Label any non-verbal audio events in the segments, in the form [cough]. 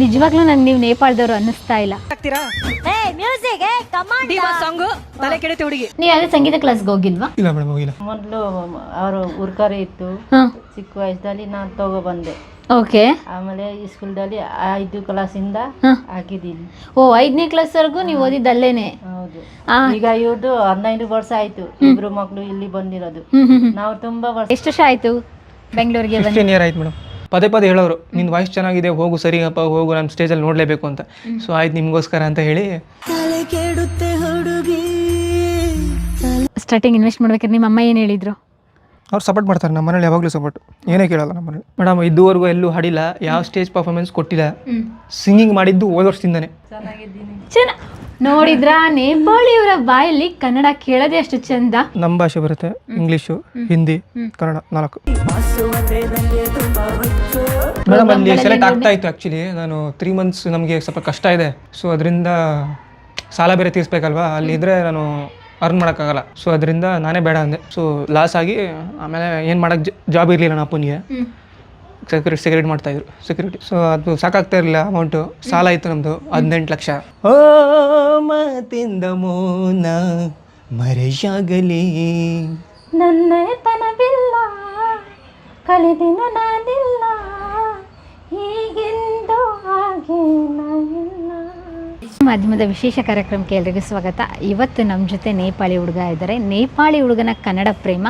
ನಿಜವಾಗ್ಲೂ ನಂಗೆ ನೀವು ನೇಪಾಳದವ್ರು ಅನ್ನಿಸ್ತಾ ಇಲ್ಲ. ಆಗ್ತೀರಾ? ಮ್ಯೂಸಿಕ್ ಸಾಂಗು ತಲೆ ಹುಡುಗಿ. ನೀವು ಯಾವುದೇ ಸಂಗೀತ ಕ್ಲಾಸ್ಗೆ ಹೋಗಿಲ್ವಾ? ಇಲ್ಲ ಮೇಡಮ್ ಹೋಗಿಲ್ಲ. ಮೊದಲು ಅವರು ಉರ್ಕರೆ ಇತ್ತು. ಹಾಂ. ಚಿಕ್ಕ ವಯಸ್ಸಲ್ಲಿ ನಾನು ತಗೊಬಂದೆ ಓಕೆ. ಆಮೇಲೆ ಈ ಸ್ಕೂಲ್ದಲ್ಲಿ ಐದು ಕ್ಲಾಸಿಂದ ಹಾಂ. ಹಾಕಿದ್ದೀನಿ. ಓ ಐದನೇ ಕ್ಲಾಸ್ವರೆಗೂ ನೀವು ಓದಿದ್ದಲ್ಲೇನೆ ಹೌದು. ಆ. ಈಗ ಇವ್ರದ್ದು ಹದಿನೈದು ವರ್ಷ ಆಯ್ತು. ಇಬ್ರು ಮಕ್ಕಳು ಇಲ್ಲಿ ಬಂದಿರೋದು. ಹ್ಮ್ ಹ್ಮ್ ಹ್ಮ್. ನಾವು ತುಂಬಾ ವರ್ಷ ಎಷ್ಟು ವರ್ಷ ಆಯ್ತು ಬೆಂಗಳೂರಿಗೆ ಬಂದು? ಫಿಫ್ಟೀನ್ ಇಯರ್ ಆಯ್ತು ಮೇಡಮ್ ಪದೇ ಪದೇ ಹೇಳೋರು ನಿನ್ನ ವಾಯ್ಸ್ ಚೆನ್ನಾಗಿದೆ ಹೋಗು ಸರಿಯಪ್ಪ ಹೋಗು ನಮ್ಮ ಸ್ಟೇಜಲ್ಲಿ ನೋಡಲೇಬೇಕು ಅಂತ. ಸೊ ಆಯ್ತು ನಿಮಗೋಸ್ಕರ ಅಂತ ಹೇಳಿ. ಸ್ಟಾರ್ಟಿಂಗ್ ಇನ್ವೆಸ್ಟ್ ಮಾಡ್ಬೇಕಾದ್ರೆ ನಿಮ್ಮ ಅಮ್ಮ ಏನು ಹೇಳಿದ್ರು? ಅವ್ರು ಸಪೋರ್ಟ್ ಮಾಡ್ತಾರೆ ನಮ್ಮ ಮನೇಲಿ ಯಾವಾಗಲೂ ಸಪೋರ್ಟ್ ಏನೇ ಕೇಳಲ್ಲ ನಮ್ಮ ಮನೇಲಿ. ಮೇಡಮ್ ಇದುವರೆಗೂ ಎಲ್ಲೂ ಹಾಡಿಲ್ಲ ಯಾವ ಸ್ಟೇಜ್ ಪರ್ಫಾರ್ಮೆನ್ಸ್ ಕೊಟ್ಟಿಲ್ಲ. ಸಿಂಗಿಂಗ್ ಮಾಡಿದ್ದು ಹೋದ ವರ್ಷದಿಂದನೇ. ಚೆನ್ನ ನೋಡಿದ್ರಾ? ನೇಪಾಳಿಯವರ ಬಾಯಲ್ಲಿ ಕನ್ನಡ ಕೇಳದೆ ಅಷ್ಟು ಚಂದ. ನಮ್ಮ ಭಾಷೆ ಬರುತ್ತೆ ಇಂಗ್ಲಿಷು ಹಿಂದಿ ಕನ್ನಡ ನಾಲ್ಕು. ಮೇಡಮ್ ಅಲ್ಲಿ ಸೆಲೆಕ್ಟ್ ಆಗ್ತಾ ಇತ್ತು ಆ್ಯಕ್ಚುಲಿ ನಾನು ತ್ರೀ ಮಂತ್ಸ್ ನಮಗೆ ಸ್ವಲ್ಪ ಕಷ್ಟ ಇದೆ. ಸೊ ಅದರಿಂದ ಸಾಲ ಬೇರೆ ತೀರಿಸ್ಬೇಕಲ್ವಾ? ಅಲ್ಲಿ ಇದ್ರೆ ನಾನು ಅರ್ನ್ ಮಾಡೋಕ್ಕಾಗಲ್ಲ. ಸೊ ಅದರಿಂದ ನಾನೇ ಬೇಡ ಅಂದೆ. ಸೊ ಲಾಸ್ ಆಗಿ ಆಮೇಲೆ ಏನು ಮಾಡೋಕ್ಕೆ ಜಾಬ್ ಇರಲಿಲ್ಲ ನಮ್ಮ ಅಪ್ಪನಿಗೆ ಸೆಕ್ಯೂರಿಟಿ ಸೆಕ್ಯೂರಿಟಿ ಮಾಡ್ತಾ ಇದ್ರು ಸೆಕ್ಯೂರಿಟಿ ಸೊ ಅದು ಸಾಕಾಗ್ತಾ ಇರಲಿಲ್ಲ ಅಮೌಂಟು ಸಾಲ ಇತ್ತು ನಮ್ಮದು ಹದಿನೆಂಟು ಲಕ್ಷ. ಓ ಮಾತಿಂದ ಮೋನ ಮರೆಯಾಗಲಿ. ನನ್ನ ತನವಿಲ್ಲ ಕಳೆದಿನ ನಾನಿಲ್ಲ. ಹೀಗೆಂದು ಹಾಗೆ ಮಾಧ್ಯಮದ ವಿಶೇಷ ಕಾರ್ಯಕ್ರಮಕ್ಕೆ ಎಲ್ರಿಗೂ ಸ್ವಾಗತ. ಇವತ್ತು ನಮ್ಮ ಜೊತೆ ನೇಪಾಳಿ ಹುಡುಗ ಇದ್ದಾರೆ. ನೇಪಾಳಿ ಹುಡುಗನ ಕನ್ನಡ ಪ್ರೇಮ.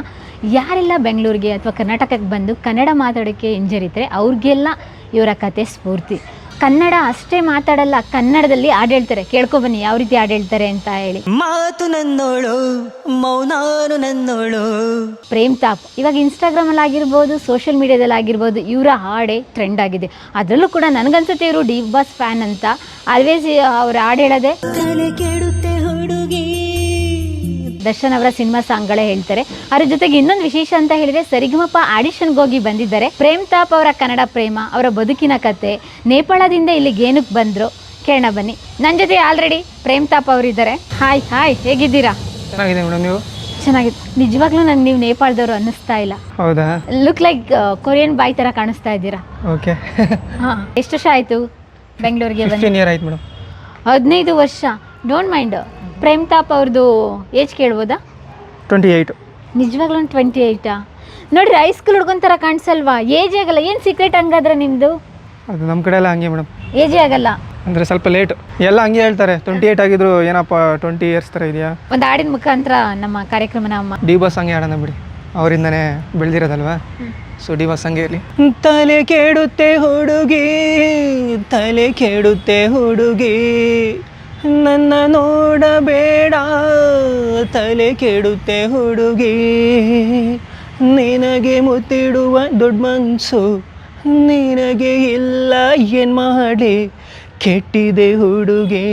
ಯಾರೆಲ್ಲ ಬೆಂಗಳೂರಿಗೆ ಅಥವಾ ಕರ್ನಾಟಕಕ್ಕೆ ಬಂದು ಕನ್ನಡ ಮಾತಾಡೋಕ್ಕೆ ಹಿಂಜರಿತಾರೆ ಅವ್ರಿಗೆಲ್ಲ ಇವರ ಕತೆ ಸ್ಫೂರ್ತಿ. ಕನ್ನಡ ಅಷ್ಟೇ ಮಾತಾಡಲ್ಲ ಕನ್ನಡದಲ್ಲಿ ಆಡಳ್ತಾರೆ ಕೇಳ್ಕೊ ಬನ್ನಿ ಯಾವ ರೀತಿ ಆಡಳ್ತಾರೆ ಅಂತ ಹೇಳಿ. ಮಾತು ನನ್ನೋಳು ಮೌನಾನು ನನ್ನೋಳು. ಪ್ರೇಮ್ ತಾಪ್ ಇವಾಗ ಇನ್ಸ್ಟಾಗ್ರಾಮಲ್ಲಿ ಆಗಿರ್ಬೋದು ಸೋಷಿಯಲ್ ಮೀಡಿಯಾದಲ್ಲಿ ಆಗಿರ್ಬೋದು ಇವರ ಹಾಡೇ ಟ್ರೆಂಡ್ ಆಗಿದೆ. ಅದರಲ್ಲೂ ಕೂಡ ನನಗನ್ಸುತ್ತೆ ಇವರು ಡಿ ಬಾಸ್ ಫ್ಯಾನ್ ಅಂತ. ಆಲ್ವೇಸ್ ಅವ್ರ ಹಾಡು ಹೇಳೋದೆ. ದರ್ಶನ್ ಅವರ ಸಿನಿಮಾ ಸಾಂಗ್ಗಳೇ ಹೇಳ್ತಾರೆ. ಅದ್ರ ಜೊತೆಗೆ ಇನ್ನೊಂದು ವಿಶೇಷ ಅಂತ ಹೇಳಿದ್ರೆ ಸರಿಗಮಪ ಆಡಿಷನ್ಗೆ ಹೋಗಿ ಬಂದಿದ್ದಾರೆ. ಪ್ರೇಮ್ ತಾಪ್ ಅವರ ಕನ್ನಡ ಪ್ರೇಮ ಅವರ ಬದುಕಿನ ಕತೆ ನೇಪಾಳದಿಂದ ಇಲ್ಲಿ ಏನಕ್ಕೆ ಬಂದ್ರು. ಕೇಳೋಣ ಬನ್ನಿ. ನನ್ನ ಜೊತೆ ಆಲ್ರೆಡಿ ಪ್ರೇಮ್ ತಾಪ್ ಅವರಿದ್ದಾರೆ ಹಾಯ್ ಹಾಯ್ ಹೇಗಿದ್ದೀರಾ? ಚೆನ್ನಾಗಿದೆ ಮೇಡಮ್ ನೀವು? ಚೆನ್ನಾಗಿದೆ ನಿಜವಾಗ್ಲೂ ನಂಗೆ ನೀವು ನೇಪಾಳದವರು ಅನ್ನಿಸ್ತಾ ಇಲ್ಲ. ಹೌದಾ? ಲುಕ್ ಲೈಕ್ ಕೊರಿಯನ್ ಬಾಯ್ ತರ ಕಾಣಿಸ್ತಾ ಇದ್ದೀರಾ? ಓಕೆ ಹಾಂ. ಎಷ್ಟು ವರ್ಷ ಆಯ್ತು ಬೆಂಗಳೂರಿಗೆ ಬಂದು? ಫಿಫ್ಟೀನ್ ಆಯ್ತು ಮೇಡಮ್. ಹದಿನೈದು ವರ್ಷ. ಡೋಂಟ್ ಮೈಂಡ್ ಪ್ರೇಮ್ ತಾಪ್ ಅವ್ರದ್ದು ಏಜ್ ಕೇಳ್ಬೋದಾ? ಟ್ವೆಂಟಿ ಏಯ್ಟು ನಿಜವಾಗ್ಲೂ ಟ್ವೆಂಟಿ ಏಯ್ಟಾ ನೋಡ್ರಿ ಹೈಸ್ಕೂಲ್ ಹುಡ್ಗನ್ ಥರ ಕಾಣಿಸಲ್ವಾ? ಏಜ್ ಆಗಲ್ಲ ಏನು ಸೀಕ್ರೆಟ್ ಹಂಗಾದ್ರೆ ನಿಮ್ಮದು ಅದು ನಮ್ಮ ಕಡೆ ಎಲ್ಲ ಹಂಗೆ ಮೇಡಮ್. ಏಜ್ ಆಗಲ್ಲ. ಅಂದರೆ ಸ್ವಲ್ಪ ಲೇಟ್ ಎಲ್ಲ ಹಂಗೆ ಹೇಳ್ತಾರೆ ಟ್ವೆಂಟಿ ಏಯ್ಟ್ ಆಗಿದ್ರು ಏನಪ್ಪ ಟ್ವೆಂಟಿ ಇಯರ್ಸ್ ಥರ ಇದೆಯಾ? ಒಂದು ಹಾಡಿನ ಮುಖಾಂತರ ನಮ್ಮ ಕಾರ್ಯಕ್ರಮನ ಅಮ್ಮ ಡಿ ಬಾಸ್ ಹಂಗೆ ಆಡೋಣ ಬಿಡಿ. ಅವರಿಂದನೇ ಬೆಳೆದಿರೋದಲ್ವಾ? ಸೊ ಡಿ ಬಾಸ್ ಹಂಗೆ ಇರಲಿ. ತಲೆ ಕೆಡುತ್ತೆ ಹುಡುಗಿ ತಲೆ ಕೆಡುತ್ತೆ ಹುಡುಗಿ. ನನ್ನ ನೋಡಬೇಡ, ತಲೆ ಕೆಡುತ್ತೆ ಹುಡುಗಿ. ನಿನಗೆ ಮುತ್ತಿಡುವ ದೊಡ್ಡ ಮನ್ಸು ನಿನಗೆ ಇಲ್ಲ, ಏನು ಮಾಡಿ? ಕೆಟ್ಟಿದೆ ಹುಡುಗಿ,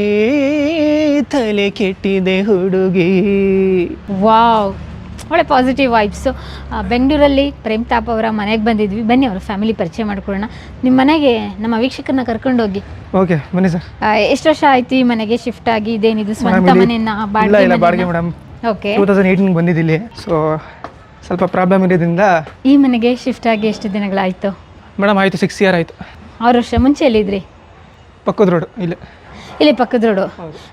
ತಲೆ ಕೆಟ್ಟಿದೆ ಹುಡುಗಿ. ವಾವ್. ಒಳ್ಳೆ ಪಾಸಿಟಿವ್ ವೈಬ್ಸು ಬೆಂಗಳೂರಲ್ಲಿ ಪ್ರೇಮ್ ತಾಪ್ ಅವರ ಮನೆಗೆ ಬಂದಿದ್ವಿ. ಬನ್ನಿ ಅವರ ಫ್ಯಾಮಿಲಿ ಪರಿಚಯ ಮಾಡ್ಕೊಳ್ಳೋಣ. ನಿಮ್ಮ ಮನೆಗೆ ನಮ್ಮ ವೀಕ್ಷಕರನ್ನ ಕರ್ಕೊಂಡೋಗಿ ಓಕೆ ಬನ್ನಿ ಸರ್ ಎಷ್ಟು ವರ್ಷ ಆಯ್ತು ಈ ಮನೆಗೆ ಶಿಫ್ಟ್ ಆಗಿ? ಇದೇನಿದು ಸ್ವಂತ ಮನೆಯನ್ನ ಇಲ್ಲ ಬಾಡಿಗೆ madam okay two thousand eighteen ಬಂದಿದ್ದಿಲ್ಲಿ so ಸ್ವಲ್ಪ ಪ್ರಾಬ್ಲಮ್ ಇರೋದ್ರಿಂದ ಈ ಮನೆಗೆ ಶಿಫ್ಟ್ ಆಗಿ ಎಷ್ಟು ದಿನಗಳಾಯ್ತು? ಮೇಡಮ್ ಆಯಿತು ಸಿಕ್ಸ್ ಇಯರ್ ಆಯಿತು. ಆರು ವರ್ಷ ಮುಂಚೆ ಎಲ್ಲಿದ್ರಿ ಪಕ್ಕದ ರೋಡ್ ಇಲ್ಲ. ಇಲ್ಲಿ ಪಕ್ಕದ ರೋಡು.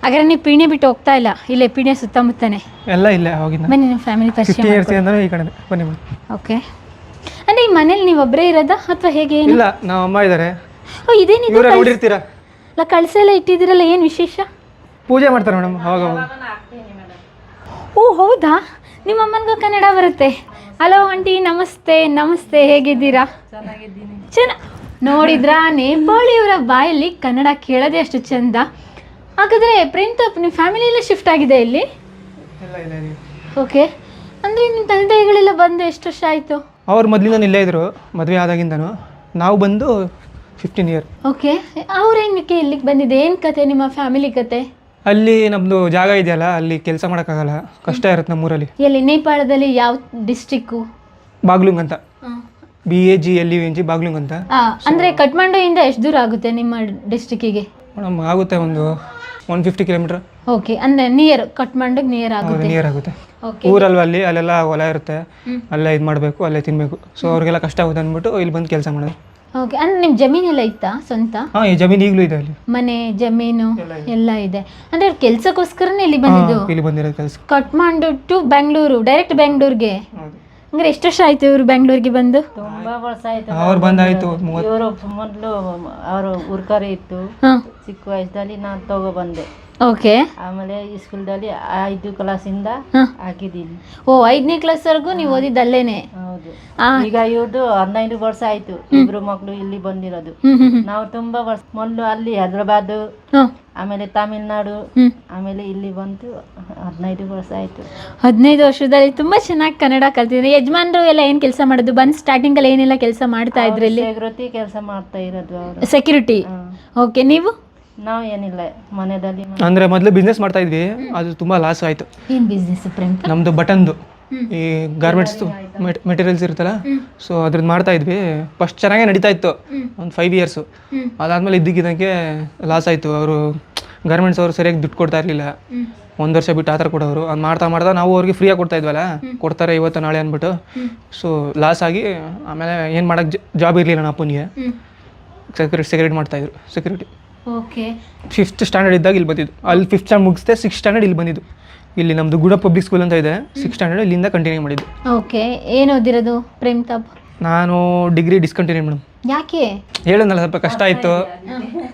ಹಾಗಾದ್ರೆ ನೀವು ಪೀಣ್ಯ ಬಿಟ್ಟು ಹೋಗ್ತಾ ಇಲ್ಲ ಇಲ್ಲೇ ಪೀಣ್ಯ ಸುತ್ತಮುತ್ತಾನೆ? ಎಲ್ಲ ಇಲ್ಲ ಹೋಗಿದ್ದೆ ಬನ್ನಿ ನಿಮ್ಮ ಫ್ಯಾಮಿಲಿ ಪರಿಚಯ ಅಂದ್ರೆ ಈ ಕಡೆ ಬನ್ನಿ ಮೇಡಮ್ ಓಕೆ ಅಂದ್ರೆ ಈ ಮನೇಲಿ ನೀವು ಒಬ್ಬರೇ ಇರೋದಾ ಅಥವಾ ಹೇಗೆ ಏನು? ಇಲ್ಲ ನಮ್ಮ ಅಮ್ಮ ಇದ್ದಾರೆ ಓ ಇದೇನಿದು ಇವರೇ ಕಳ್ಸ- ನೋಡಿರ್ತೀರಾ? ಅಲ್ಲ ಕಳಸ ಎಲ್ಲ ಇಟ್ಟಿದ್ದೀರಲ್ಲ ಏನು ವಿಶೇಷ? ಪೂಜೆ ಮಾಡ್ತಾರೆ ಮೇಡಮ್ ಅವಾಗ ಅವಾಗ. ಓ ಹೌದಾ? ನಿಮ್ಮ ಅಮ್ಮನಿಗೂ ಕನ್ನಡ ಬರುತ್ತೆ. ಹಲೋ ಆಂಟಿ ನಮಸ್ತೆ ನಮಸ್ತೆ ಹೇಗಿದ್ದೀರಾ? ಚೆನ್ನ ನೋಡಿದ್ರಾ ನೇಪಾಳಿಯವರ ಬಾಯಲ್ಲಿ ಕನ್ನಡ ಕೇಳೋದೇ ಅಷ್ಟು ಚಂದ. ಹಾಗಾದ್ರೆ ಪ್ರಿಂತ್ ನಿಮ್ಮ ಫ್ಯಾಮಿಲಿ ಎಲ್ಲ ಶಿಫ್ಟ್ ಆಗಿದೆ ಇಲ್ಲ. ಓಕೆ. ಅಂದರೆ ನಿಮ್ಮ ತಂದೆ ತಾಯಿಗಳೆಲ್ಲ ಬಂದು ಎಷ್ಟು ವರ್ಷ ಆಯಿತು? ಅವ್ರು ಮೊದಲಿಂದ ಇಲ್ಲೇ ಇದ್ರು ಮದುವೆ ಆದಾಗಿಂದನು. ನಾವು ಬಂದು ಫಿಫ್ಟೀನ್ ಇಯರ್ ಓಕೆ. ಅವ್ರೇನಕ್ಕೆ ಇಲ್ಲಿಗೆ ಬಂದಿದೆ ಏನು ಕತೆ ನಿಮ್ಮ ಫ್ಯಾಮಿಲಿ ಕತೆ? ಅಲ್ಲಿ ನಮ್ಮದು ಜಾಗ ಇದೆಯಲ್ಲ ಅಲ್ಲಿ ಕೆಲಸ ಮಾಡೋಕ್ಕಾಗಲ್ಲ. ಕಷ್ಟ ಇರುತ್ತೆ ನಮ್ಮೂರಲ್ಲಿ. ಎಲ್ಲಿ ನೇಪಾಳದಲ್ಲಿ ಯಾವ ಡಿಸ್ಟಿಕ್ಕು ಬಾಗ್ಲುಂಗ್ ಅಂತ. B A G L U N G Baglung ಅಂತ? ಅಂದರೆ ಕಠ್ಮಂಡುವಿಂದ ಎಷ್ಟು ದೂರ ಆಗುತ್ತೆ ನಿಮ್ಮ ಡಿಸ್ಟಿಕ್ಕಿಗೆ ಮೇಡಮ್ ಆಗುತ್ತೆ ಒಂದು ಒನ್ ಫಿಫ್ಟಿ ಕಿಲೋಮೀಟರ್ ಓಕೆ ಅಂದ್ರೆ ನಿಯರ್ ಕಠ್ಮಂಡುಗೆ ನಿಯರ್ ಆಗುತ್ತೆ. ನಿಯರ್ ಆಗುತ್ತೆ. ಓಕೆ ಊರಲ್ವ ಅಲ್ಲಿ? ಅಲ್ಲೆಲ್ಲ ಹೊಲ ಇರುತ್ತೆ. ಅಲ್ಲೇ ಇದು ಮಾಡಬೇಕು ಅಲ್ಲೇ ತಿನ್ನಬೇಕು ಸೊ ಅವ್ರಿಗೆಲ್ಲ ಕಷ್ಟ ಆಗುತ್ತೆ ಅಂದ್ಬಿಟ್ಟು ಇಲ್ಲಿ ಬಂದು ಕೆಲಸ ಮಾಡೋದು. ಓಕೆ ಅಂದ್ರೆ ನಿಮ್ಮ ಜಮೀನೆಲ್ಲ ಇತ್ತಾ ಸ್ವಂತ? ಹಾಂ ಈ ಜಮೀನು ಈಗಲೂ ಇದೆ ಅಲ್ಲಿ. ಮನೆ ಜಮೀನು ಎಲ್ಲ ಇದೆ. ಅಂದ್ರೆ ಕೆಲ್ಸಕ್ಕೋಸ್ಕರನೇ ಇಲ್ಲಿ ಬಂದಿದ್ದು? ಇಲ್ಲಿ ಬಂದಿರೋ ಕೆಲಸ. ಕಟ್ಮಾಂಡು ಟು ಬೆಂಗಳೂರು ಡೈರೆಕ್ಟ್ ಬೆಂಗಳೂರಿಗೆ ಅಂದ್ರೆ ಎಷ್ಟು ವರ್ಷ ಆಯ್ತು ಇವ್ರು ಬೆಂಗಳೂರಿಗೆ ಬಂದು? ತುಂಬಾ ವರ್ಷ ಆಯ್ತು. ಅವ್ರು ಬಂದಾಯ್ತು ಮೂವತ್ತು ಇವರು ಮೊದಲು ಅವರು ಊರ್ಕರೆ ಇತ್ತು. ಹಾಂ. ಚಿಕ್ಕ ವಯಸ್ಸಲ್ಲಿ ನಾನು ತಗೋ ಬಂದೆ. ಓಕೆ. ಆಮೇಲೆ ಈ ಸ್ಕೂಲ್ದಲ್ಲಿ ಐದು ಕ್ಲಾಸಿಂದ ಹಾಂ. ಹಾಕಿದ್ದೀನಿ. ಓ ಐದನೇ ಕ್ಲಾಸ್ವರೆಗೂ ನೀವು ಓದಿದ್ದು ಅಲ್ಲೇನೆ? ಹೌದು. ಆ. ಈಗ ಇವ್ರದ್ದು ಹದಿನೈದು ವರ್ಷ ಆಯ್ತು. ಇಬ್ರು ಮಕ್ಕಳು ಇಲ್ಲಿ ಬಂದಿರೋದು. ಹ್ಮ್ ಹ್ಮ್ ಹ್ಮ್. ನಾವು ತುಂಬಾ ವರ್ಷ ಮೊದಲು ಅಲ್ಲಿ ಹೈದ್ರಾಬಾದ್ ಆಮೇಲೆ ತಮಿಳ್ನಾಡು ಆಮೇಲೆ ಇಲ್ಲಿ ಬಂತು ಹದಿನೈದು ವರ್ಷ ಆಯ್ತು. ಹದಿನೈದು ವರ್ಷದಲ್ಲಿ ತುಂಬಾ ಚೆನ್ನಾಗಿ ಕನ್ನಡ ಕಲ್ತಿದ್ರಿ. ಯಜಮಾನ್ರು ಎಲ್ಲ ಏನ್ ಕೆಲಸ ಮಾಡೋದು? ಬಂದ್ ಸ್ಟಾರ್ಟಿಂಗ್ ಅಲ್ಲಿ ಏನೆಲ್ಲ ಕೆಲಸ ಮಾಡ್ತಾ ಇದ್ರಿ ಇಲ್ಲಿ? ಜಾಗೃತಿ ಕೆಲಸ ಮಾಡ್ತಾ ಇರೋದು ಅವರು. ಸೆಕ್ಯೂರಿಟಿ ಓಕೆ ನೀವು? ನಾವು ಏನಿಲ್ಲ ಮನೆಯಲ್ಲಿ ಅಂದ್ರೆ ಮೊದಲು ಬಿಸ್ನೆಸ್ ಮಾಡ್ತಾ ಇದ್ವಿ. ಅದು ತುಂಬಾ ಲಾಸ್ ಆಯ್ತು. ಏನ್ ಬಿಸ್ನೆಸ್ ಪ್ರೇಮ್ ನಮ್ಮದು ಬಟನ್ದು. ಈ ಗಾರ್ಮೆಂಟ್ಸ್ ಮೆಟೀರಿಯಲ್ಸ್ ಇರುತ್ತಲ್ಲ? ಸೊ ಅದ್ರದ್ದು ಮಾಡ್ತಾ ಇದ್ವಿ. ಫಸ್ಟ್ ಚೆನ್ನಾಗೇ ನಡೀತಾ ಇತ್ತು. ಒಂದು ಫೈವ್ ಇಯರ್ಸು ಅದಾದಮೇಲೆ ಇದ್ದಕ್ಕಿದ್ದಂಗೆ ಲಾಸ್ ಆಯಿತು. ಅವರು ಗಾರ್ಮೆಂಟ್ಸ್ ಅವರು ಸರಿಯಾಗಿ ದುಡ್ಡು ಕೊಡ್ತಾ ಇರಲಿಲ್ಲ. ಒಂದು ವರ್ಷ ಬಿಟ್ಟು ಆ ಥರ ಕೊಡೋರು. ಅದು ಮಾಡ್ತಾ ಮಾಡ್ತಾ ನಾವು ಅವ್ರಿಗೆ ಫ್ರೀಯಾಗಿ ಕೊಡ್ತಾ ಇದ್ವಲ್ಲ? ಕೊಡ್ತಾರೆ ಇವತ್ತು ನಾಳೆ ಅಂದ್ಬಿಟ್ಟು. ಸೊ ಲಾಸ್ ಆಗಿ ಆಮೇಲೆ ಏನು ಮಾಡೋಕ್ಕೆ ಜಾಬ್ ಇರಲಿಲ್ಲ ನಮ್ಮ ಅಪ್ಪನಿಗೆ. ಸೆಕ್ಯೂರಿಟಿ ಸೆಕ್ಯೂರಿಟಿ ಮಾಡ್ತಾಯಿದ್ರು ಸೆಕ್ಯೂರಿಟಿ ಓಕೆ ಫಿಫ್ತ್ ಸ್ಟ್ಯಾಂಡರ್ಡ್ ಇದ್ದಾಗ ಇಲ್ಲಿ ಬಂದಿದ್ದು. ಅಲ್ಲಿ ಫಿಫ್ತ್ ಸ್ಟ್ಯಾಂಡ್ ಮುಗಿಸ್ದೆ ಸಿಕ್ಸ್ ಸ್ಟ್ಯಾಂಡರ್ಡ್ ಇಲ್ಲಿ ಬಂದಿದ್ದು. ಇಲ್ಲಿ ನಮ್ಮದು ಗುಡ ಪಬ್ಲಿಕ್ ಸ್ಕೂಲ್ ಅಂತ ಇದೆ ಸಿಕ್ಸ್ ಸ್ಟ್ಯಾಂಡರ್ಡ್ ಇಲ್ಲಿಂದ ಕಂಟಿನ್ಯೂ ಮಾಡಿದ್ದು. ಓಕೆ ಏನು ಓದಿರೋದು ಪ್ರೇಮ್ ತಾಪ್? ನಾನು ಡಿಗ್ರಿ ಡಿಸ್ಕಂಟಿನ್ಯೂ ಮೇಡಮ್. ಯಾಕೆ? ಹೇಳೋದಲ್ಲ ಸ್ವಲ್ಪ ಕಷ್ಟ ಆಯಿತು.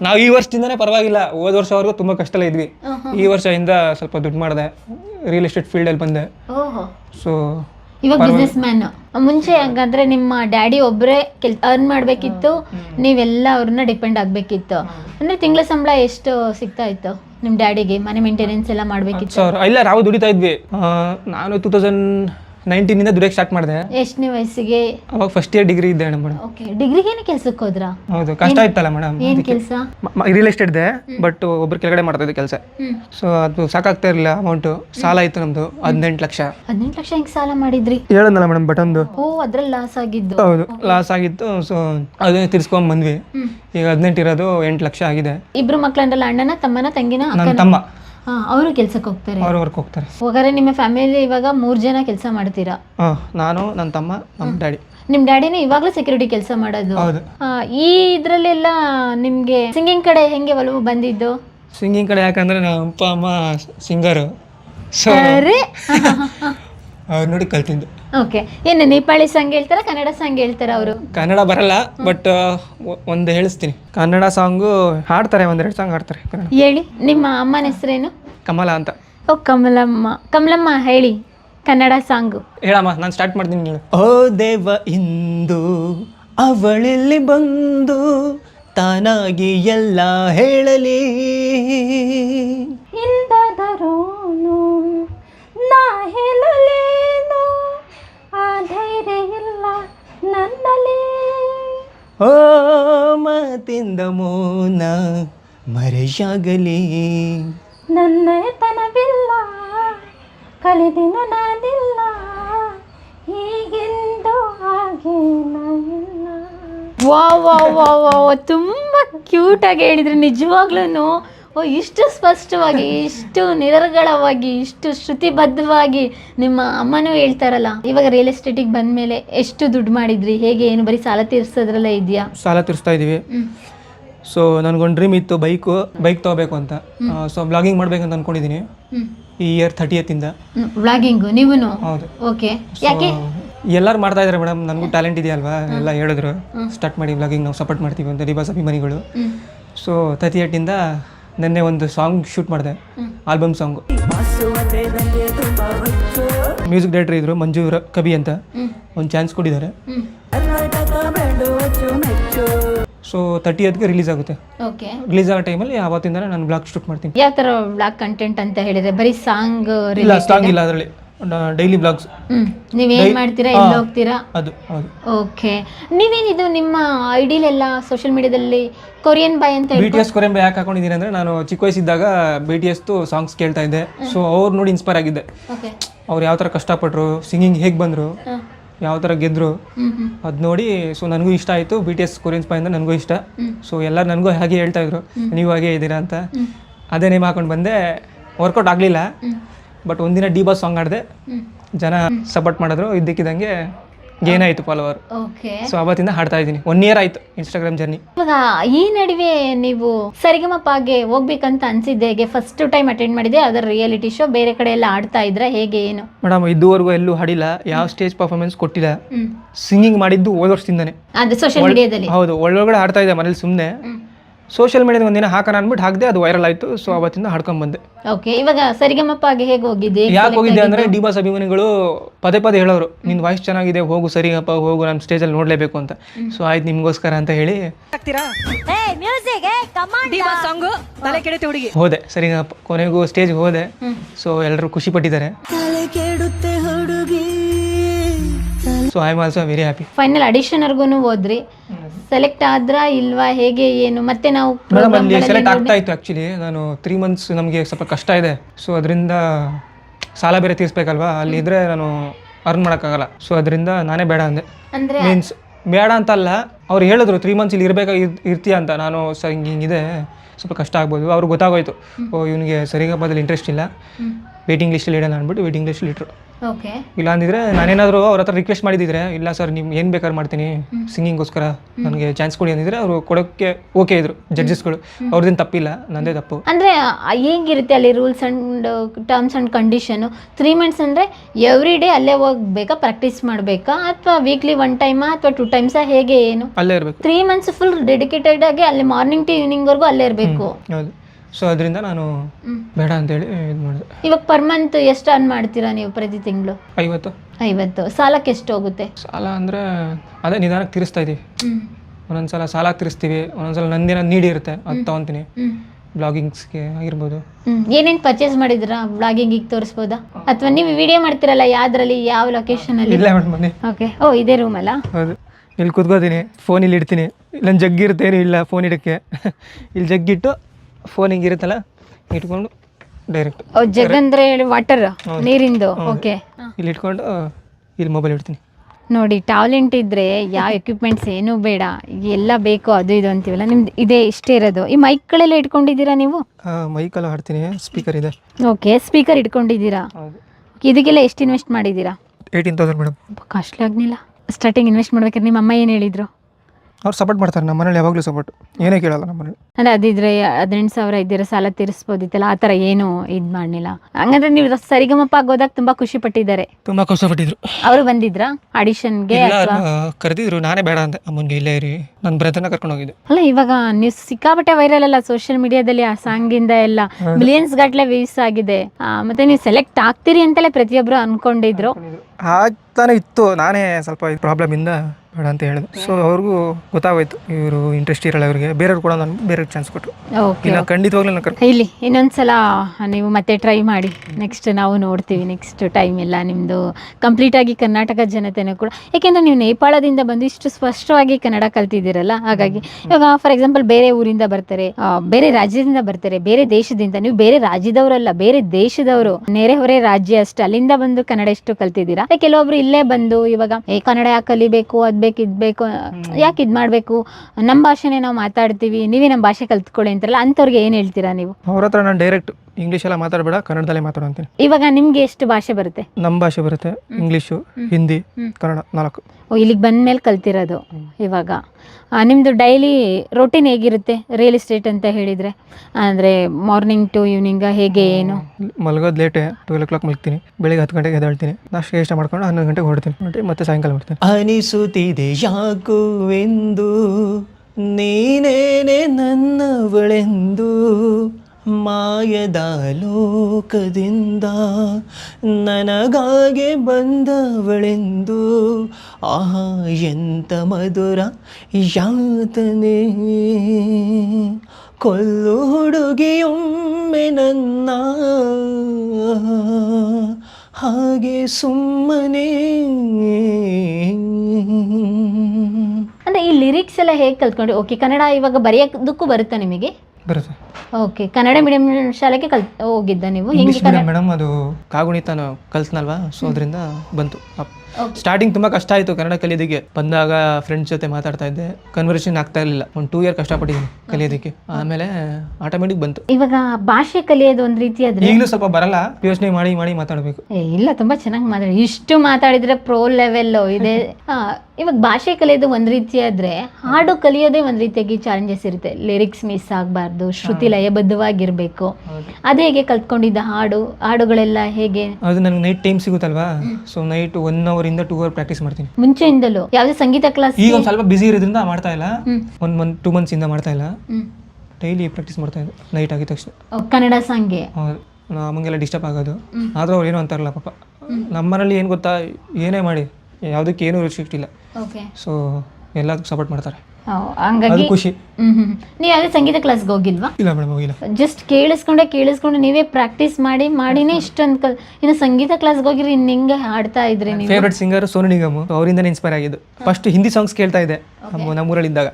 ನಾವು ಈ ವರ್ಷದಿಂದನೇ ಪರವಾಗಿಲ್ಲ ಹೋದ ವರ್ಷವರೆಗೂ ತುಂಬ ಕಷ್ಟಲೇ ಇದ್ವಿ. ಈ ವರ್ಷದಿಂದ ಸ್ವಲ್ಪ ದುಡ್ಡು ಮಾಡಿದೆ ರಿಯಲ್ ಎಸ್ಟೇಟ್ ಫೀಲ್ಡಲ್ಲಿ ಬಂದೆ. ಸೊ ಇವಾಗ ಬಿಸ್ನೆಸ್ ಮ್ಯಾನ್ ಮುಂಚೆ ಹಂಗಂದ್ರೆ ನಿಮ್ಮ ಡ್ಯಾಡಿ ಒಬ್ಬರೇ ಕೆಲ್ ಅರ್ನ್ ಮಾಡಬೇಕಿತ್ತು ನೀವೆಲ್ಲ ಅವ್ರನ್ನ ಡಿಪೆಂಡ್ ಆಗಬೇಕಿತ್ತು. ಅಂದ್ರೆ ತಿಂಗಳ ಸಂಬಳ ಎಷ್ಟು ಸಿಗ್ತಾ ಇತ್ತು ನಿಮ್ಮ ಡ್ಯಾಡಿಗೆ? ಮನೆ ಮೇಂಟೆನೆನ್ಸ್ ಎಲ್ಲ ಮಾಡಬೇಕಿತ್ತು? ಇಲ್ಲ ನಾವು ದುಡಿತಾ ಇದ್ವಿ. ನಾನು ಟೂ ತೌಸಂಡ್ ನೈನ್ಟೀನಿಂದ ದುಡಿಯೋಕೆ ಸ್ಟಾರ್ಟ್ ಮಾಡಿದೆ. ಎಷ್ಟನೇ ವಯಸ್ಸಿಗೆ? ಅವಾಗ ಫಸ್ಟ್ ಇಯರ್ ಡಿಗ್ರಿ ಇದ್ದೆ ಮೇಡಮ್. ಓಕೆ ಏನು ಕೆಲ್ಸಕ್ಕೆ ಹೋದ್ರಾ? ಹೌದು ಕಷ್ಟ ಇತ್ತಲ್ಲ ಮೇಡಮ್ ಏನು ಕೆಲಸ? ರಿಯಲ್ ಎಸ್ಟೇಟ್ ಇದೆ ಬಟ್ ಒಬ್ರು ಕೆಳಗಡೆ ಮಾಡ್ತಾ ಇದ್ದೆ ಕೆಲಸ. ಸೊ ಅದು ಸಾಕಾಗ್ತಾ ಇರಲಿಲ್ಲ ಅಮೌಂಟು ಸಾಲ ಇತ್ತು ನಮ್ದು ಹದಿನೆಂಟು ಲಕ್ಷ. ಹದಿನೆಂಟು ಲಕ್ಷ ಹೆಂಗ್ ಸಾಲ ಮಾಡಿದ್ರಿ? ಹೇಳದ್ನಲ್ಲ ಮೇಡಮ್ ಬಟನ್ದು ಓ ಅದ್ರಲ್ಲಿ ಲಾಸ್ ಆಗಿದ್ದು. ಹೌದು ಲಾಸ್ ಆಗಿತ್ತು ಸೊ ಅದನ್ನೇ ತಿರ್ಸ್ಕೊಂಡ್ ಬಂದ್ವಿ. ಈಗ ಹದಿನೆಂಟು ಇರೋದು ಎಂಟು ಲಕ್ಷ ಆಗಿದೆ. ಇಬ್ರು ಮಕ್ಳಂದ್ರಲ್ಲ ಅಣ್ಣನ ತಮ್ಮನ ತಂಗಿನ ನನ್ನ ತಮ್ಮ. ಅವರು ಕೆಲಸಕ್ಕೆ ಹೋಗ್ತಾರೆ. ಅವರು ವರ್ಕ್ ಹೋಗ್ತಾರೆ. ಹೋಗಾರೆ ನಿಮ್ಮ ಫ್ಯಾಮಿಲಿ ಇವಾಗ ಮೂರ್ ಜನ ಕೆಲಸ ಮಾಡ್ತೀರಾ? ಹಾಂ ನಾನು ನನ್ನ ತಮ್ಮ ನಮ್ಮ ಡ್ಯಾಡಿ. ನಿಮ್ ಡ್ಯಾಡಿನೇ ಇವಾಗಲೂ ಸೆಕ್ಯೂರಿಟಿ ಕೆಲಸ ಮಾಡೋದು? ಹೌದು. ಆ, ಈ ಇದ್ರಲ್ಲೆಲ್ಲ ನಿಮ್ಗೆ ಸಿಂಗಿಂಗ್ ಕಡೆ ಹೆಂಗೆ ಒಲವು ಬಂದಿದ್ದು? ಸಿಂಗಿಂಗ್ ಕಡೆ ಯಾಕಂದ್ರೆ ನಮ್ಮ ಅಪ್ಪ ಅಮ್ಮ ಸಿಂಗರು ಸೊ ಅರೆ ಅವ್ರು ನೋಡಿ ಕಲ್ತಿದ್ದು. ಓಕೆ. ಏನು ನೇಪಾಳಿ ಸಾಂಗ್ ಹೇಳ್ತಾರ ಕನ್ನಡ ಸಾಂಗ್ ಹೇಳ್ತಾರ ಅವರು? ಕನ್ನಡ ಬರಲ್ಲ ಬಟ್ ಒಂದು ಹೇಳಿಸ್ತೀನಿ. ಕನ್ನಡ ಸಾಂಗು ಹಾಡ್ತಾರೆ ಒಂದೆರಡು ಸಾಂಗ್ ಹಾಡ್ತಾರೆ ಕನ್ನಡ. ಹೇಳಿ ನಿಮ್ಮ ಅಮ್ಮನ ಹೆಸರೇನು? ಕಮಲ ಅಂತ. ಓ ಕಮಲಮ್ಮ ಕಮಲಮ್ಮ ಹೇಳಿ ಕನ್ನಡ ಸಾಂಗು. ಹೇಳಮ್ಮ ನಾನು ಸ್ಟಾರ್ಟ್ ಮಾಡ್ತೀನಿ ಹೇಳು. ಓ ದೇವ ಇಂದು ಅವಳೆಲ್ಲಿ ಬಂದು ತಾನಾಗಿ ಎಲ್ಲ ಹೇಳಲಿ. ಓ ಮಾತಿಂದ ಮೋನ ಮರೆಯಾಗಲಿ. ನನ್ನತನವಿಲ್ಲ ಕಲಿದಿನು ನಾನಿಲ್ಲ ಹೀಗೆಂದು ಹಾಗೆ ಇಲ್ಲ ವಾ ವಾ ವಾ ವಾ ತುಂಬಾ ಕ್ಯೂಟ್ ಆಗಿ ಹೇಳಿದ್ರೆ. ನಿಜವಾಗ್ಲೂ ಓ ಇಷ್ಟು ಸ್ಪಷ್ಟವಾಗಿ ಇಷ್ಟು ನಿರರ್ಗಳವಾಗಿ ಇಷ್ಟು ಶ್ರುತಿಬದ್ಧವಾಗಿ ನಿಮ್ಮ ಅಮ್ಮನೂ ಹೇಳ್ತಾರಲ್ಲ ಇವಾಗ ರಿಯಲ್ ಎಸ್ಟೇಟಿಗೆ ಬಂದಮೇಲೆ ಎಷ್ಟು ದುಡ್ಡು ಮಾಡಿದ್ರಿ? ಹೇಗೆ ಏನು ಬರೀ ಸಾಲ ತೀರ್ಸೋದ್ರಲ್ಲ ಇದೆಯಾ? ಸಾಲ ತೀರಿಸ್ತಾ ಇದ್ದೀವಿ ಸೊ ನನಗೊಂದು ಡ್ರೀಮ್ ಇತ್ತು ಬೈಕು ಬೈಕ್ ತಗೋಬೇಕು ಅಂತ. ಸೊ ಬ್ಲಾಗಿಂಗ್ ಮಾಡ್ಬೇಕಂತ ಅನ್ಕೊಂಡಿದ್ದೀನಿ ಈ ಇಯರ್ ಥರ್ಟಿಯತ್ತಿಂದ ವ್ಲಾಗಿಂಗು ನೀವು ಹೌದು. ಓಕೆ ಯಾಕೆ? ಎಲ್ಲರೂ ಮಾಡ್ತಾ ಇದ್ದಾರೆ ಮೇಡಮ್ ನನಗೂ ಟ್ಯಾಲೆಂಟ್ ಇದೆಯಲ್ವಾ? ಎಲ್ಲ ಹೇಳಿದ್ರು. ಸ್ಟಾರ್ಟ್ ಮಾಡಿ ಬ್ಲಾಗಿಂಗ್ ನಾವು ಸಪೋರ್ಟ್ ಮಾಡ್ತೀವಿ ಅಂತ ರಿಬಾಸ್ ಅಭಿಮಾನಿಗಳು. ಸೊ ತರ್ಟಿ ಏಟಿಂದ ನಿನ್ನೆ ಒಂದು ಸಾಂಗ್ ಶೂಟ್ ಮಾಡಿದೆ. ಆಲ್ಬಮ್ ಸಾಂಗ್ ಮ್ಯೂಸಿಕ್ ಡೈರೆಕ್ಟರ್ ಇದ್ರು ಮಂಜು ರ- ಕವಿ ಅಂತ. ಒಂದು ಚಾನ್ಸ್ ಕೊಟ್ಟಿದ್ದಾರೆ. ಸೊ ತರ್ಟಿ ಅದಕ್ಕೆ ರಿಲೀಸ್ ಆಗುತ್ತೆ. ಓಕೆ ರಿಲೀಸ್ ಆಗೋ ಟೈಮಲ್ಲಿ ಆವತ್ತಿಂದ ನಾನು ಬ್ಲಾಗ್ ಶೂಟ್ ಮಾಡ್ತೀನಿ. ಯಾವ ಥರ ಬ್ಲಾಕ್ ಕಂಟೆಂಟ್ ಅಂತ ಹೇಳಿದ್ರೆ ಬರೀ ಸಾಂಗ್ ಇಲ್ಲ ಸಾಂಗ್ ಇಲ್ಲ ಅದರಲ್ಲಿ. ಡೈಲಿ ಬ್ಲಾಗ್ಸ್ ನೀವು ಏನು ಮಾಡ್ತೀರಾ? ಎಲ್ಲಿ ಹೋಗ್ತೀರಾ? ಅದು ಹೌದು. ಓಕೆ. ನೀವೇನಿದು ನಿಮ್ಮ ಐಡಿಲೆಲ್ಲ ಸೋಷಿಯಲ್ ಮೀಡಿಯಾದಲ್ಲಿ ಕೊರಿಯನ್ ಬಾಯ್ ಅಂತ ಬಿ ಟಿ ಎಸ್ ಕೊರೆಂಬ ಯಾಕೆ ಹಾಕೊಂಡಿದ್ದೀನಿ ಅಂದರೆ ನಾನು ಚಿಕ್ಕ ವಯಸ್ಸಿದ್ದಾಗ ಬಿ ಟಿ ಎಸ್ದು ಸಾಂಗ್ಸ್ ಕೇಳ್ತಾ ಇದ್ದೆ. ಸೊ ಅವ್ರು ನೋಡಿ ಇನ್ಸ್ಪೈರ್ ಆಗಿದ್ದೆ. ಓಕೆ. ಅವ್ರು ಯಾವ ಥರ ಕಷ್ಟಪಟ್ಟರು ಸಿಂಗಿಂಗ್ ಹೇಗೆ ಬಂದರು ಯಾವ ಥರ ಗೆದ್ದರು ಅದು ನೋಡಿ ಸೊ ನನಗೂ ಇಷ್ಟ ಆಯಿತು. B T S Koreans boy ಅಂದರೆ ನನಗೂ ಇಷ್ಟ. ಸೊ ಎಲ್ಲರೂ ನನಗೂ ಹಾಗೆ ಹೇಳ್ತಾ ಇದ್ರು. ನೀವು ಹಾಗೆ ಇದ್ದೀರಾ? ಅಂತ. ಅದೇ ನೇಮ್ ಹಾಕೊಂಡು ಬಂದೆ. ವರ್ಕೌಟ್ ಆಗಲಿಲ್ಲ. ಬಟ್ ಒಂದಿನ ಡಿ ಬಾಸ್ ಸಾಂಗ್ ಆಡಿದೆ ಜನ ಸಪೋರ್ಟ್ ಮಾಡಿದ್ರು ಇದ್ದಕ್ಕಿದ್ದಂಗೆ ಗೇನ್ ಆಯ್ತು ಫಾಲೋವರ್ ಓಕೆ ಸೊ ಅವತ್ತಿಂದ ಹಾಡ್ತಾ ಇದ್ದೀನಿ. ಒನ್ ಇಯರ್ ಆಯ್ತು ಇನ್ಸ್ಟಾಗ್ರಾಮ್ ಜರ್ನಿ ಇವಾಗ ಈ ನಡುವೆ ನೀವು ಸರಿಗಮಪ್ಪಗೆ ಹೋಗ್ಬೇಕಂತ ಅನ್ಸಿದ್ದೆ ಹೇಗೆ ಫಸ್ಟ್ ಟೈಮ್ ಅಟೆಂಡ್ ಮಾಡಿದೆ ಅದರ ರಿಯಾಲಿಟಿ ಶೋ ಬೇರೆ ಕಡೆ ಎಲ್ಲ ಆಡ್ತಾ ಇದ್ರ ಹೇಗೆ ಏನು? ಮೇಡಮ್ ಇದುವರೆಗೂ ಎಲ್ಲೂ ಹಾಡಿಲ್ಲ ಯಾವ ಸ್ಟೇಜ್ ಪರ್ಫಾರ್ಮೆನ್ಸ್ ಕೊಟ್ಟಿಲ್ಲ. ಸಿಂಗಿಂಗ್ ಮಾಡಿದ್ದು ಹೋದ ವರ್ಷದಿಂದನೇ. ಅದು ಸೋಷಿಯಲ್ ಮೀಡಿಯಾದಲ್ಲಿ ಹೌದು ಒಳ್ಳೊಳಗಡೆ ಹಾಡ್ತಾ ಇದೆ ಮನೇಲಿ ಸುಮ್ಮನೆ ಸೋಷಿಯಲ್ ಮೀಡಿಯಾದ ಒಂದಿನ ಹಾಕೋಣ ಅಂದ್ಬಿಟ್ಟು ಹಾಕಿದೆ ಅದು ವೈರಲ್ ಆಯಿತು. ಸೊ ಅವತ್ತಿಂದ ಹಾಡ್ಕೊಂಡ್ಬಂದೆ ಓಕೆ ಇವಾಗ ಸರಿಗಮಪಾಗೆ ಹೇಗೆ ಹೋಗಿದ್ದೆ? ಯಾಕೆ ಹೋಗಿದ್ದೆ ಅಂದ್ರೆ ಡಿ ಬಾಸ್ ಅಭಿಮಾನಿಗಳು ಪದೇ ಪದೇ ಹೇಳೋರು ನಿನ್ ವಾಯ್ಸ್ ಚೆನ್ನಾಗಿದೆ ಹೋಗು ಸರಿಗಪ್ಪ ಹೋಗು ನಾನು ಸ್ಟೇಜಲ್ಲಿ ನೋಡಲೇಬೇಕು ಅಂತ. ಸೊ ಆಯ್ತು ನಿಮ್ಗೋಸ್ಕರ ಅಂತ ಹೇಳಿ ಆಗ್ತೀರಾ ಏ ಮ್ಯೂಸಿಕ್ ಕಮಾಂಡ್ ಡಿವಾ ಸಾಂಗು ತಲೆ ಕೆಡುತ್ತೆ ಹುಡುಗಿ. ಹೋದೆ ಸರಿಗಪ್ಪ ಕೊನೆಗೂ ಸ್ಟೇಜ್ಗೆ ಹೋದೆ. ಸೊ ಎಲ್ಲರೂ ಖುಷಿ ಪಟ್ಟಿದ್ದಾರೆ. ತಲೆ ಕೆಡುತ್ತೆ ಹುಡುಗಿ. So I am also very happy final ಅಡಿಷನ್ವರೆಗೂ ಹೋದ್ರಿ. ಸೆಲೆಕ್ಟ್ ಆದ್ರ ಇಲ್ವಾ ಹೇಗೆ ಏನು? ಮತ್ತೆ ನಾವು ಮೇಡಮ್ ಅಲ್ಲಿ ಸೆಲೆಕ್ಟ್ ಆಗ್ತಾ ಇತ್ತು ಆ್ಯಕ್ಚುಲಿ ನಾನು ತ್ರೀ ಮಂತ್ಸ್ ನಮಗೆ ಸ್ವಲ್ಪ ಕಷ್ಟ ಇದೆ. ಸೊ ಅದರಿಂದ ಸಾಲ ಬೇರೆ ತೀರಿಸ್ಬೇಕಲ್ವಾ? ಅಲ್ಲಿ ಇದ್ರೆ ನಾನು ಅರ್ನ್ ಮಾಡೋಕ್ಕಾಗಲ್ಲ. ಸೊ ಅದರಿಂದ ನಾನೇ ಬೇಡ ಅಂದೆ. ಅಂದ್ರೆ ಮೀನ್ಸ್ ಬೇಡ ಅಂತಲ್ಲ ಅವ್ರು ಹೇಳಿದ್ರು ತ್ರೀ ಮಂತ್ಸ್ ಇಲ್ಲಿ ಇರ್ಬೇಕಾ ಇರ್- ಇರ್ತೀಯ ಅಂತ. ನಾನು ಸ ಹಿಂಗೆ ಹಿಂಗಿದೆ ಸ್ವಲ್ಪ ಕಷ್ಟ ಆಗ್ಬೋದು. ಅವ್ರಿಗೆ ಗೊತ್ತಾಗೋಯ್ತು. ಓ ಇವನಿಗೆ ಸರಿಗಪ್ಪದಲ್ಲಿ ಇಂಟ್ರೆಸ್ಟ್ ಇಲ್ಲ. ವೇಟಿಂಗ್ ಲಿಸ್ಟಲ್ಲಿ ಇಡೋಣ ಅಂದ್ಬಿಟ್ಟು ವೇಟಿಂಗ್ ಲಿಸ್ಟಲ್ಲಿ ಇಟ್ಟರು ಓಕೆ ಇಲ್ಲ ಅಂದಿದ್ರೆ ನಾನೇನಾದರೂ ಅವ್ರ ಹತ್ರ ರಿಕ್ವೆಸ್ಟ್ ಮಾಡಿದಿದ್ರೆ ಇಲ್ಲ ಸರ್ ನೀವು ಏನು ಬೇಕಾದ್ರೆ ಮಾಡ್ತೀನಿ ಸಿಂಗಿಂಗೋಸ್ಕರ ನನಗೆ ಚಾನ್ಸ್ ಕೊಡಿ ಅಂದಿದ್ರೆ ಅವರು ಕೊಡೋಕ್ಕೆ ಓಕೆ ಇದ್ರು ಜಡ್ಜಸ್ಗಳು ಅವ್ರದ್ದೇನು ತಪ್ಪಿಲ್ಲ ನಂದೇ ತಪ್ಪು. ಅಂದರೆ ಹೆಂಗಿರುತ್ತೆ ಹೇಗಿರುತ್ತೆ ಅಲ್ಲಿ rules and terms and condition three months ಅಂದರೆ ಎವ್ರಿ ಡೇ ಅಲ್ಲೇ ಹೋಗ್ಬೇಕಾ ಪ್ರಾಕ್ಟೀಸ್ ಮಾಡಬೇಕಾ ಅಥವಾ ವೀಕ್ಲಿ ಒನ್ ಟೈಮಾ ಅಥವಾ ಟೂ ಟೈಮ್ಸಾ ಹೇಗೆ ಏನು? ಅಲ್ಲೇ ಇರಬೇಕು. ತ್ರೀ ಮಂತ್ಸ್ ಫುಲ್ ಡೆಡಿಕೇಟೆಡ್ ಆಗಿ ಅಲ್ಲಿ ಮಾರ್ನಿಂಗ್ ಟು ಈವ್ನಿಂಗ್ವರೆಗೂ ಅಲ್ಲೇ ಇರಬೇಕು. ಹೌದು. ಸೊ ಅದರಿಂದ ನಾನು ಬೇಡ ಅಂತ ಹೇಳಿ ಇದು ಮಾಡಿದೆ. ಇವಾಗ ಪರ್ ಮಂತ್ ಎಷ್ಟು ಅರ್ನ್ ಮಾಡ್ತೀರಾ ನೀವು ಪ್ರತಿ ತಿಂಗಳು? ಐವತ್ತು. ಐವತ್ತು. ಸಾಲಕ್ಕೆ ಎಷ್ಟು ಹೋಗುತ್ತೆ? ಸಾಲ ಅಂದರೆ ಅದೇ ನಿಧಾನಕ್ಕೆ ತೀರಿಸ್ತಾ ಇದ್ದೀವಿ ಹ್ಮ್. ಒಂದೊಂದ್ಸಲ ಸಾಲ ತೀರಿಸ್ತೀವಿ ಒಂದೊಂದ್ಸಲ ನಂದೇನೋ ನೀಡಿ ಇರುತ್ತೆ ಅದು ತಗೊಂತೀನಿ. ಹ್ಮ್. ಬ್ಲಾಗಿಂಗ್ಸ್ಗೆ ಆಗಿರ್ಬೋದು. ಹ್ಮ್. ಏನೇನು ಪರ್ಚೇಸ್ ಮಾಡಿದ್ರಾ ಈಗ ತೋರಿಸ್ಬೋದಾ? ಅಥವಾ ನೀವು ವಿಡಿಯೋ ಮಾಡ್ತಿರಲ್ಲ ಯಾವ್ದ್ರಲ್ಲಿ ಯಾವ ಲೊಕೇಶನ್ ಅಲ್ಲಿ? ಇಲ್ಲ ಮೇಡಮ್ ಬನ್ನಿ ಓಕೆ ಓ ಇದೇ ರೂಮ್ ಅಲ್ಲ? ಹೌದು. ಇಲ್ಲಿ ಕೂತ್ಕೋತೀನಿ ಫೋನ್ ಇಲ್ಲಿ ಇಡ್ತೀನಿ. ಇಲ್ಲೊಂದು ಜಗ್ಗಿ ಇರುತ್ತೆ ಏನೂ ಇಲ್ಲ ಫೋನ್ ಇಡಕ್ಕೆ. [laughs] ಇಲ್ಲಿ ಜಗ್ಗಿಟ್ಟು ಫೋನ್ ಹಿಂಗಿರುತ್ತಲ್ಲ ಇಟ್ಕೊಂಡು ಡೈರೆಕ್ಟ್ ಜಗ್ ಅಂದ್ರೆ ವಾಟರ್ ನೀರಿಂದು? ಓಕೆ ಇಲ್ಲಿ ಇಟ್ಕೊಂಡು ಇಲ್ಲಿ ಮೊಬೈಲ್ ಇಡ್ತೀನಿ. ನೋಡಿ ಟ್ಯಾಲೆಂಟ್ ಇದ್ರೆ ಯಾವ ಎಕ್ವಿಪ್ಮೆಂಟ್ಸ್ ಏನೂ ಬೇಡ. ಎಲ್ಲ ಬೇಕು ಅದು ಇದು ಅಂತೀವಲ್ಲ? ನಿಮ್ದು ಇದೇ ಇಷ್ಟೇ ಇರೋದು. ಈ ಮೈಕ್ಗಳೆಲ್ಲ ಇಟ್ಕೊಂಡಿದ್ದೀರಾ ನೀವು? ಮೈಕಲ್ಲ ಹಾಡ್ತೀನಿ. ಸ್ಪೀಕರ್ ಇದೆ. ಓಕೆ ಸ್ಪೀಕರ್ ಇಟ್ಕೊಂಡಿದ್ದೀರಾ? ಇದಕ್ಕೆಲ್ಲ ಎಷ್ಟು ಇನ್ವೆಸ್ಟ್ ಮಾಡಿದ್ದೀರಾ? ಏಯ್ಟೀನ್ ತೌಸಂಡ್ ಮೇಡಮ್ ಕಾಸ್ಟ್ಲಿ ಆಗಲಿಲ್ಲ ಸ್ಟಾರ್ಟಿಂಗ್ ಇನ್ವೆಸ್ಟ್ ಮಾಡ್ಬೇಕಾದ್ರೆ ನಿಮ್ಮ ಅಮ್ಮ ಏನು ಹೇಳಿದ್ರು? ಅವ್ರು ಸಪೋರ್ಟ್ ಮಾಡ್ತಾರೆ ನಮ್ಮ ಮನೇಲಿ ಯಾವಾಗಲೂ ಸಪೋರ್ಟ್ ಏನೇ ಕೇಳಲ್ಲ ನಮ್ಮ ಮನೇಲಿ. ಅಂದರೆ ಅದಿದ್ರೆ ಹದಿನೆಂಟು ಸಾವಿರ ಇದ್ದೀರ ಸಾಲ ತೀರಿಸ್ಬೋದಿತ್ತಲ್ಲ ಆ ಥರ ಏನು ಇದು ಮಾಡಲಿಲ್ಲ. ಹಂಗಂದ್ರೆ ನೀವು ಸರಿಗಮಪ್ಪ ಆಗೋದಾಗ ತುಂಬಾ ಖುಷಿ ಪಟ್ಟಿದ್ದಾರೆ. ತುಂಬ ಪಟ್ಟಿದ್ರು. ಅವರು ಬಂದಿದ್ರಾ? ಆಡಿಷನ್ಗೆ ಇಲ್ಲ ಕರೆದಿದ್ರು ನಾನೇ ಬೇಡ ಅಂದೆ ಅಮ್ಮನಿಗೆ ಇಲ್ಲೇ ಇರಿ ನನ್ನ ಬ್ರದರ್ನ ಕರ್ಕೊಂಡು ಹೋಗಿದ್ದೆ. ಅಲ್ಲ ಇವಾಗ ನೀವು ಸಿಕ್ಕಾಪಟ್ಟೆ ವೈರಲ್ ಅಲ್ಲ ಸೋಷಿಯಲ್ ಮೀಡಿಯಾದಲ್ಲಿ ಆ ಸಾಂಗ್ ಇಂದ ಎಲ್ಲ. ಮಿಲಿಯನ್ಸ್ ಗಟ್ಲೆ ವ್ಯೂಸ್ ಆಗಿದೆ. ಆ, ಮತ್ತೆ ನೀವು ಸೆಲೆಕ್ಟ್ ಆಗ್ತೀರಿ ಅಂತಲೇ ಪ್ರತಿಯೊಬ್ರು ಅನ್ಕೊಂಡಿದ್ರು. ಆಗ್ತಾನೆ ಇತ್ತು ನಾನೇ ಸ್ವಲ್ಪ ಪ್ರಾಬ್ಲಮ್ ಇಂದ ಬೇಡ ಅಂತ ಹೇಳಿದ್ರು. ಸೊ ಅವ್ರಿಗೂ ಗೊತ್ತಾಗೋಯ್ತು. ಇವರು ಇಂಟ್ರೆಸ್ಟ್ ಇರಲ್ಲ ಇವರಿಗೆ. ಬೇರೆಯವ್ರು ಕೂಡ ನಾನು ಬೇರೆ ಚಾನ್ಸ್ ಕೊಟ್ಟರು ಓಕೆ ಇಲ್ಲ ಖಂಡಿತವಾಗ್ಲೂ ನಾನು ಕರ್ಕೊಂಡು ಇಲ್ಲಿ ಇನ್ನೊಂದ್ಸಲ ನೀವು ಮತ್ತೆ ಟ್ರೈ ಮಾಡಿ. ನೆಕ್ಸ್ಟ್ ನಾವು ನೋಡ್ತೀವಿ ನೆಕ್ಸ್ಟ್ ಟೈಮ್ ಎಲ್ಲ ನಿಮ್ಮದು ಕಂಪ್ಲೀಟಾಗಿ ಕರ್ನಾಟಕ ಜನತೆನೂ ಕೂಡ. ಯಾಕೆಂದ್ರೆ ನೀವು ನೇಪಾಳದಿಂದ ಬಂದು ಇಷ್ಟು ಸ್ಪಷ್ಟವಾಗಿ ಕನ್ನಡ ಕಲ್ತಿದ್ದೀರಲ್ಲ ಹಾಗಾಗಿ ಇವಾಗ ಫಾರ್ ಎಕ್ಸಾಂಪಲ್ ಬೇರೆ ಊರಿಂದ ಬರ್ತಾರೆ ಆ, ಬೇರೆ ರಾಜ್ಯದಿಂದ ಬರ್ತಾರೆ ಬೇರೆ ದೇಶದಿಂದ. ನೀವು ಬೇರೆ ರಾಜ್ಯದವರಲ್ಲ ಬೇರೆ ದೇಶದವರು. ನೆರೆಹೊರೆ ರಾಜ್ಯ ಅಷ್ಟೇ. ಅಲ್ಲಿಂದ ಬಂದು ಕನ್ನಡ ಎಷ್ಟು ಕಲ್ತಿದ್ದೀರಾ? ಕೆಲವೊಬ್ರು ಇಲ್ಲೇ ಬಂದು ಇವಾಗ ಏ ಕನ್ನಡ ಯಾಕೆ ಕಲಿಬೇಕು? ಅದ್ ಬೇಕು ಇದ್ಬೇಕು. ಯಾಕೆ ಇದು ಮಾಡಬೇಕು? ನಮ್ಮ ಭಾಷೆನೇ ನಾವು ಮಾತಾಡ್ತೀವಿ ನೀವೇ ನಮ್ಮ ಭಾಷೆ ಕಲ್ತ್ಕೊಳ್ಳಿ ಅಂತಾರಲ್ಲ ಅಂಥವ್ರಿಗೆ ಏನು ಹೇಳ್ತೀರಾ ನೀವು? ಅವ್ರ ಹತ್ರ ನಾನು ಡೈರೆಕ್ಟ್ ಇಂಗ್ಲೀಷೆಲ್ಲ ಮಾತಾಡಬೇಡ ಕನ್ನಡದಲ್ಲೇ ಮಾತಾಡೋಣ ಅಂತೀನಿ. ಇವಾಗ ನಿಮ್ಗೆ ಎಷ್ಟು ಭಾಷೆ ಬರುತ್ತೆ? ನಮ್ಮ ಭಾಷೆ ಬರುತ್ತೆ ಇಂಗ್ಲೀಷು ಹಿಂದಿ ಕನ್ನಡ ನಾಲ್ಕು. ಓ ಇಲ್ಲಿಗೆ ಬಂದ ಮೇಲೆ ಕಲ್ತಿರೋದು ಇವಾಗ. ನಿಮ್ಮದು ನಿಮ್ದು ಡೈಲಿ ರೊಟೀನ್ ಹೇಗಿರುತ್ತೆ? ರಿಯಲ್ ಎಸ್ಟೇಟ್ ಅಂತ ಹೇಳಿದರೆ ಅಂದರೆ ಮಾರ್ನಿಂಗ್ ಟು ಈವ್ನಿಂಗ್ ಹೇಗೆ ಏನು? ಮಲಗೋದು ಲೇಟೆ ಟ್ವೆಲ್ ಓ ಕ್ಲಾಕ್ ಮಲಗ್ತೀನಿ ಬೆಳಿಗ್ಗೆ ಹತ್ತು ಗಂಟೆಗೆ ಎದ್ದೇಳ್ತೀನಿ ನಾಷ್ಟ ಇಷ್ಟ ಮಾಡ್ಕೊಂಡು ಹನ್ನೊಂದು ಗಂಟೆಗೆ ಹೊರಡ್ತೀನಿ ಹೊರಟಿ ಮತ್ತೆ ಸಾಯಂಕಾಲ ಬರ್ತೀನಿ ಅನಿಸುತ್ತಿದೆ ಯಾಕೋ ಎಂದು ನೀನೇನೆ ನನ್ನವಳೆಂದು ಮಾಯದ ಲೋಕದಿಂದ ನನಗಾಗೆ ಬಂದವಳೆಂದು. ಆಹಾ ಎಂತ ಮಧುರ ಯಾತನೆ. ಕೊಲ್ಲು ಹುಡುಗಿಯೊಮ್ಮೆ ನನ್ನ. ಹಾಗೆ ಸುಮ್ಮನೆ. ಅಂದ್ರೆ ಈ ಲಿರಿಕ್ಸ್ ಎಲ್ಲ ಹೇಗೆ ಕಲ್ತ್ಕೊಂಡ್ರಿ? ಓಕೆ ಕನ್ನಡ ಇವಾಗ ಬರೆಯೋದಕ್ಕೂ ಬರುತ್ತಾ ನಿಮಗೆ? ಬರುತ್ತೆ. ಓಕೆ ಕನ್ನಡ ಮೀಡಿಯಂ ಶಾಲೆಗೆ ಕಲ್ ಹೋಗಿದ್ದ ನೀವು? ಹೆಂಗೆ ಇಂಗ್ಲೀಷ್ ಮೀಡಿಯಂ ಮೇಡಮ್ ಅದು ಕಾಗುಣಿತನ ಕಲ್ತ್ನಲ್ವಾ? ಸೊ ಅದರಿಂದ ಬಂತು. ಸ್ಟಾರ್ಟಿಂಗ್ ತುಂಬಾ ಕಷ್ಟ ಆಯ್ತು ಕನ್ನಡ ಕಲಿಯೋದಕ್ಕೆ. ಬಂದಾಗ ಫ್ರೆಂಡ್ಸ್ ಜೊತೆ ಮಾತಾಡ್ತಾ ಇದ್ದೆ. ಕನ್ವರ್ಸೇಷನ್ ಆಗ್ತಾ ಇರಲಿಲ್ಲ. ಒಂದು ಟೂ ಇಯರ್ ಕಷ್ಟಪಟ್ಟಿದ್ದೀನಿ ಕಲಿಯೋದಕ್ಕೆ. ಆಮೇಲೆ ಆಟೋಮೆಟಿಕ್ ಬಂತು. ಇವಾಗ ಭಾಷೆ ಕಲಿಯೋದು ಒಂದ್ ರೀತಿ ಆದ್ರೆ ಈಗಲೂ ಸ್ವಲ್ಪ ಬರಲ್ಲ. ಯೋಚನೆ ಮಾಡಿ ಮಾಡಿ ಮಾತಾಡಬೇಕು. ಏ, ಇಲ್ಲ ತುಂಬಾ ಚೆನ್ನಾಗಿ ಮಾತಾಡಿ ಇಷ್ಟು ಮಾತಾಡಿದ್ರೆ ಪ್ರೋ ಲೆವೆಲ್ ಇದೆ. ಆ, [laughs] ಇವಾಗ ಭಾಷೆ ಕಲಿಯೋದು ಒಂದ್ ರೀತಿ ಆದ್ರೆ ಹಾಡು ಕಲಿಯೋದೇ ಒಂದ್ ರೀತಿಯಾಗಿ ಚಾಲೆಂಜಸ್ ಇರುತ್ತೆ. ಲಿರಿಕ್ಸ್ ಮಿಸ್ ಆಗಬಾರ್ದು ಶ್ರುತಿ ಲಯಬದ್ಧವಾಗಿರ್ಬೇಕು. ಅದು ಹೇಗೆ ಕಲ್ತ್ಕೊಂಡಿದ್ದ ಹಾಡು ಹಾಡುಗಳೆಲ್ಲ ಹೇಗೆ? ಅದು ನನಗೆ ನೈಟ್ ಟೈಮ್ ಸಿಗುತ್ತಲ್ವಾ? ಸೊ ನೈಟ್ ಒನ್ ಅವರ್ ಇಂದ ಟೂ ಅವರ್ ಪ್ರಾಕ್ಟೀಸ್ ಮಾಡ್ತೀನಿ. ಮುಂಚೆಯಿಂದಲೂ? ಯಾವ್ದೇ ಸಂಗೀತ ಕ್ಲಾಸ್ ಈಗ ಒಂದು ಸ್ವಲ್ಪ ಬಿಸಿ ಇರೋದ್ರಿಂದ ಮಾಡ್ತಾ ಇಲ್ಲ. ಒಂದು ಮಂತ್ ಟೂ ಮಂತ್ಸ್ ಇಂದ ಮಾಡ್ತಾ ಇಲ್ಲ. ಡೈಲಿ ಪ್ರಾಕ್ಟೀಸ್ ಮಾಡ್ತಾ ಇದ್ದೆ. ನೈಟ್ ಆಗಿದ ತಕ್ಷಣ. ಕನ್ನಡ ಸಾಂಗ್ಗೆ ನಮಗೆಲ್ಲ ಡಿಸ್ಟರ್ಬ್ ಆಗೋದು. ಆದ್ರೂ ಅವ್ರು ಏನೋ ಅಂತಾರಲ್ಲ ಪಾಪ. ನಮ್ಮನೇಲಿ ಏನು ಗೊತ್ತಾ? ಏನೇ ಮಾಡಿ. ಯಾವುದಕ್ಕೆ ಏನೂ ರಿಸ್ಟ್ರಿಕ್ಟ್ ಇಲ್ಲ ಓಕೆ ಸೊ ಎಲ್ಲದಕ್ಕೂ ಸಪೋರ್ಟ್ ಮಾಡ್ತಾರೆ. ಹಂಗಾಗಿ ಅದು ಖುಷಿ. ಹ್ಮ್ ನೀವು ಯಾವ್ದೇ ಸಂಗೀತ ಕ್ಲಾಸ್ಗೆ ಹೋಗಿಲ್ವಾ? ಇಲ್ಲ ಮೇಡಮ್ ಹೋಗಿಲ್ಲ. ಜಸ್ಟ್ ಕೇಳಿಸ್ಕೊಂಡೆ ಕೇಳಿಸ್ಕೊಂಡು ನೀವೇ ಪ್ರಾಕ್ಟೀಸ್ ಮಾಡಿ ಮಾಡಿನೇ ಇಷ್ಟೊಂದು ಕಲ್ ಇನ್ನು ಸಂಗೀತ ಕ್ಲಾಸ್ಗೆ ಹೋಗಿರಿ ಇನ್ನು ಹಿಂಗೆ ಹಾಡ್ತಾ ಇದ್ರಿ ನೀವು. Favourite singer Sonu Nigam. ಅವರಿಂದನೇ inspire ಆಗಿದ್ದು. ಫಸ್ಟ್ ಹಿಂದಿ ಸಾಂಗ್ಸ್ ಕೇಳ್ತಾ ಇದೆ ನಮ್ಮ ನಮ್ಮೂರಲ್ಲಿದ್ದಾಗ.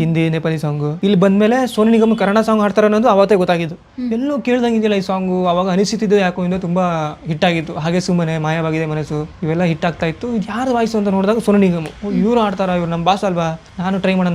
ಹಿಂದಿ ನೇಪಾಳಿ ಸಾಂಗ್ ಇಲ್ಲಿ ಬಂದ್ಮೇಲೆ ಸೋನು ನಿಗಮ್ ಕನ್ನಡ ಸಾಂಗ್ ಹಾಡ್ತಾರ ಅನ್ನೋದು ಅವತ್ತೇ ಗೊತ್ತಾಗಿದ್ದು. ಎಲ್ಲೂ ಕೇಳ್ದಂಗಿದ್ದಿಲ್ಲ ಈ ಸಾಂಗು ಅವಾಗ ಅನಿಸುತ್ತಿದ್ದು ಯಾಕೋ ಇನ್ನೂ ತುಂಬಾ ಹಿಟ್ ಆಗಿತ್ತು. ಹಾಗೆ ಸುಮ್ಮನೆ ಮಾಯವಾಗಿದೆ ಮನಸ್ಸು. ಇವೆಲ್ಲ ಹಿಟ್ ಆಗ್ತಾ ಇತ್ತು. ಯಾರು ವಾಯ್ಸು ಅಂತ ನೋಡಿದಾಗ ಸೋನು ನಿಗಮ್. ಇವ್ರು ಹಾಡ್ತಾರ? ಇವ್ರು ನಮ್ಮ ಬಾಸ್ ಅಲ್ವಾ? ನಾನು ಟ್ರೈ ಮಾಡೋಣ